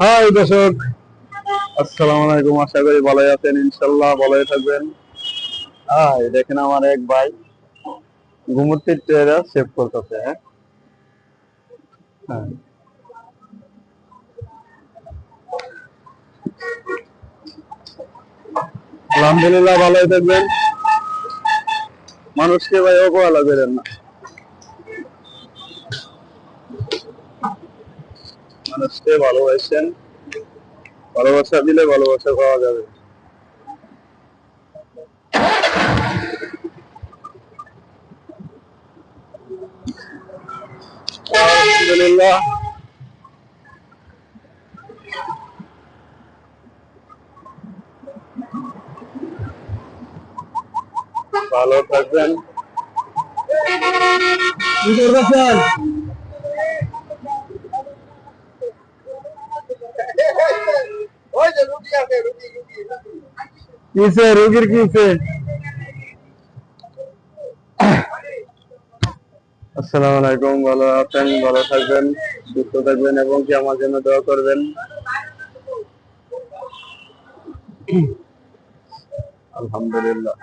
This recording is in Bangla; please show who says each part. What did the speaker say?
Speaker 1: হাই দর্শক, আসসালামু আলাইকুম। আশা করি ভালোই আছেন ইনশাল্লাহ ভালোই থাকবেন। হাই, দেখেন আমার এক ভাই ঘুমুরটির চেহারা সেভ করতেছে হ্যাঁ? হ্যাঁ। আলহামদুলিল্লাহ ভালোই থাকবেন। মানুষকে ভাই অবহেলা করেন না। মানুষকে ভালোবাসেন। ভালোবাসা দিলে ভালোবাসা পাওয়া যাবে। আলহামদুলিল্লাহ। ভালো থাকবেন কি করতেছেন কিসে? রুগীর কিসে? আসসালামু আলাইকুম, ভালো আছেন? ভালো থাকবেন, সুস্থ থাকবেন এবং কি আমার জন্য দোয়া করবেন? আলহামদুলিল্লাহ।